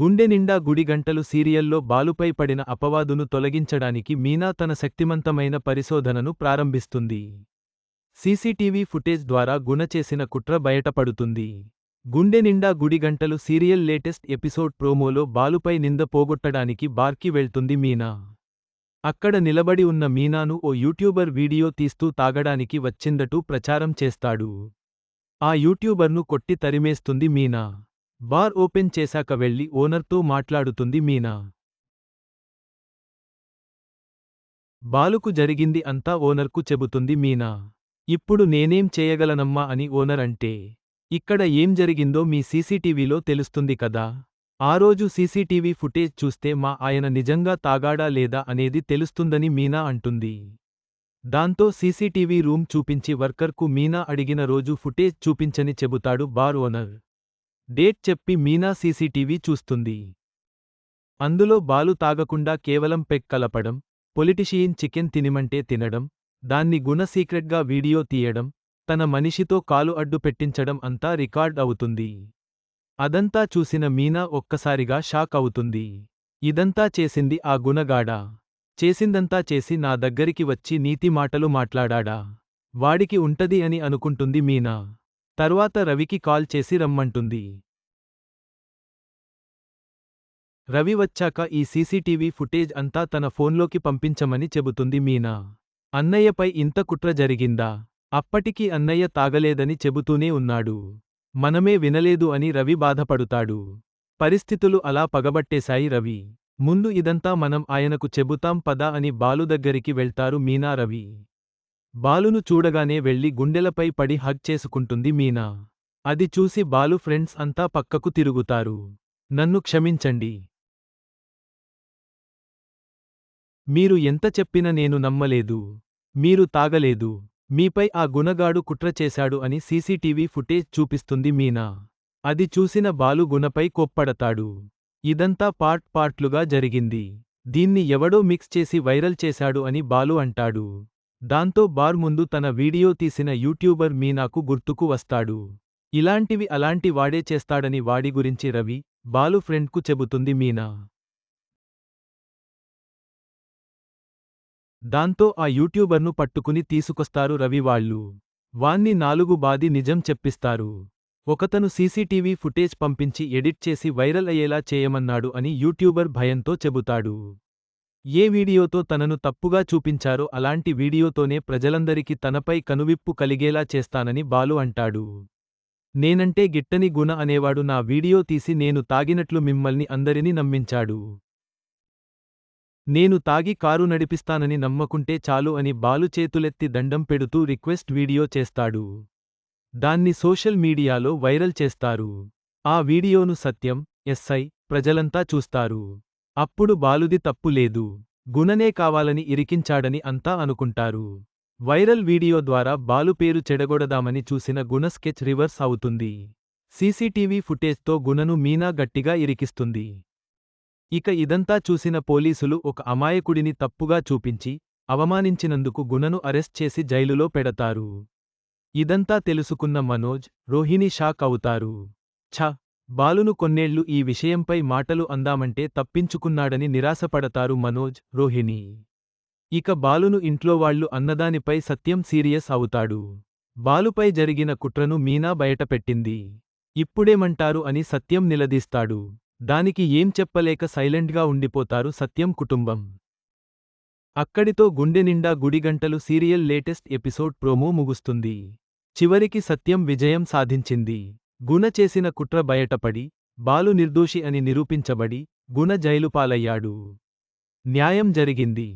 గుండె నిండా గుడిగంటలు సీరియల్లో బాలుపై పడిన అపవాదును తొలగించడానికి మీనా తన శక్తిమంతమైన పరిశోధనను ప్రారంభిస్తుంది. సీసీటీవీ ఫుటేజ్ ద్వారా గుణచేసిన కుట్ర బయటపడుతుంది. గుండె నిండా గుడిగంటలు సీరియల్ లేటెస్ట్ ఎపిసోడ్ ప్రోమోలో బాలుపై నింద పోగొట్టడానికి బార్కి వెళ్తుంది మీనా. అక్కడ నిలబడి ఉన్న మీనాను ఓ యూట్యూబర్ వీడియో తీస్తూ తాగడానికి వచ్చిందటూ ప్రచారం చేస్తాడు. ఆ యూట్యూబర్ను కొట్టి తరిమేస్తుంది మీనా. బార్ ఓపెన్ చేశాక వెళ్ళి ఓనర్తో మాట్లాడుతుంది మీనా. బాలుకు జరిగింది అంతా ఓనర్కు చెబుతుంది మీనా. ఇప్పుడు నేనేం చేయగలనమ్మా అని ఓనర్ అంటే ఇక్కడ ఏం జరిగిందో మీ సీసీటీవీలో తెలుస్తుంది కదా. ఆ రోజు సీసీటీవీ ఫుటేజ్ చూస్తే మా ఆయన నిజంగా తాగాడా లేదా అనేది తెలుస్తుందని మీనా అంటుంది. దాంతో సీసీటీవీ రూమ్ చూపించి వర్కర్కు మీనా అడిగిన రోజు ఫుటేజ్ చూపించని చెబుతాడు బార్ ఓనర్. డేట్ చెప్పి మీనా సీసీటీవీ చూస్తుంది. అందులో బాలు తాగకుండా కేవలం పెక్ కలపడం పొలిటిషియన్ చికెన్ తినిమంటే తినడం దాన్ని గుణ సీక్రెట్గా వీడియో తీయడం తన మనిషితో కాలు అడ్డు పెట్టించడం అంతా రికార్డ్ అవుతుంది. అదంతా చూసిన మీనా ఒక్కసారిగా షాక్ అవుతుంది. ఇదంతా చేసింది ఆ గుణగాడ? చేసిందంతా చేసి నా దగ్గరికి వచ్చి నీతి మాటలు మాట్లాడాడా? వాడికి ఉంటది అని అనుకుంటుంది మీనా. తరువాత రవికి కాల్ చేసి రమ్మంటుంది. రవి వచ్చాక ఈ సీసీటీవీ ఫుటేజ్ అంతా తన ఫోన్లోకి పంపించమని చెబుతుంది మీనా. అన్నయ్యపై ఇంత కుట్ర జరిగిందా? అప్పటికీ అన్నయ్య తాగలేదని చెబుతూనే ఉన్నాడు. మనమే వినలేదు అని రవి బాధపడుతాడు. పరిస్థితులు అలా పగబట్టేశాయి రవి. ముందు ఇదంతా మనం ఆయనకు చెబుతాం పదా అని బాలు దగ్గరికి వెళ్తారు మీనా రవి. బాలును చూడగానే వెళ్ళి గుండెలపై పడి హగ్ చేసుకుంటుంది మీనా. అది చూసి బాలు ఫ్రెండ్స్ అంతా పక్కకు తిరుగుతారు. నన్ను క్షమించండి. మీరు ఎంత చెప్పిన నేను నమ్మలేదు. మీరు తాగలేదు. మీపై ఆ గుణగాడు కుట్ర చేశాడు అని సీసీటీవీ ఫుటేజ్ చూపిస్తుంది మీనా. అది చూసిన బాలు గుణపై కొప్పడతాడు. ఇదంతా పార్ట్ పార్ట్లుగా జరిగింది. దీన్ని ఎవడో మిక్స్ చేసి వైరల్ చేశాడు అని బాలు అంటాడు. దాంతో బార్ ముందు తన వీడియో తీసిన యూట్యూబర్ మీనాకు గుర్తుకు వస్తాడు. ఇలాంటివి అలాంటి వాడే చేస్తాడని వాడి గురించి రవి బాలు ఫ్రెండ్కు చెబుతుంది మీనా. దాంతో ఆ యూట్యూబర్ను పట్టుకుని తీసుకొస్తారు రవి వాళ్ళు. వాన్ని నాలుగు బాది నిజం చెప్పిస్తారు. ఒకతను సీసీటీవీ ఫుటేజ్ పంపించి ఎడిట్ చేసి వైరల్ అయ్యేలా చేయమన్నాడు అని యూట్యూబర్ భయంతో చెబుతాడు. ఏ వీడియోతో తనను తప్పుగా చూపించారో అలాంటి వీడియోతోనే ప్రజలందరికీ తనపై కనువిప్పు కలిగేలా చేస్తానని బాలు అంటాడు. నేనంటే గిట్టని గుణ అనేవాడు నా వీడియో తీసి నేను తాగినట్లు మిమ్మల్ని అందరినీ నమ్మించాడు. నేను తాగి కారు నడిపిస్తానని నమ్మకుంటే చాలు అని బాలు చేతులెత్తి దండం పెడుతూ రిక్వెస్ట్ వీడియో చేస్తాడు. దాన్ని సోషల్ మీడియాలో వైరల్ చేస్తారు. ఆ వీడియోను సత్యం ఎస్ఐ ప్రజలంతా చూస్తారు. అప్పుడు బాలుది తప్పు లేదు. గుణనే కావాలని ఇరికించాడని అంతా అనుకుంటారు. వైరల్ వీడియో ద్వారా బాలు పేరు చెడగొడదామని చూసిన గుణ స్కెచ్ రివర్స్ అవుతుంది. సీసీటీవీ ఫుటేజ్తో గుణను మీనా గట్టిగా ఇరికిస్తుంది. ఇక ఇదంతా చూసిన పోలీసులు ఒక అమాయకుడిని తప్పుగా చూపించి అవమానించినందుకు గుణను అరెస్ట్ చేసి జైలులో పెడతారు. ఇదంతా తెలుసుకున్న మనోజ్ రోహిణి షాక్ అవుతారు. ఛ! బాలును కొన్నేళ్ళు ఈ విషయంపై మాటలు అందామంటే తప్పించుకున్నాడని నిరాశపడతారు మనోజ్ రోహిణి. ఇక బాలును ఇంట్లోవాళ్ళు అన్నదానిపై సత్యం సీరియస్ అవుతాడు. బాలుపై జరిగిన కుట్రను మీనా బయటపెట్టింది. ఇప్పుడేమంటారు అని సత్యం నిలదీస్తాడు. దానికి ఏం చెప్పలేక సైలెంట్గా ఉండిపోతారు సత్యం కుటుంబం. అక్కడితో Gundeninda Gudigantalu serial latest episode promo ముగుస్తుంది. చివరికి సత్యం విజయం సాధించింది. గుణ చేసిన కుట్ర బయటపడి బాలు నిర్దోషి అని నిరూపించబడి గుణ జైలుపాలయ్యాడు. న్యాయం జరిగింది.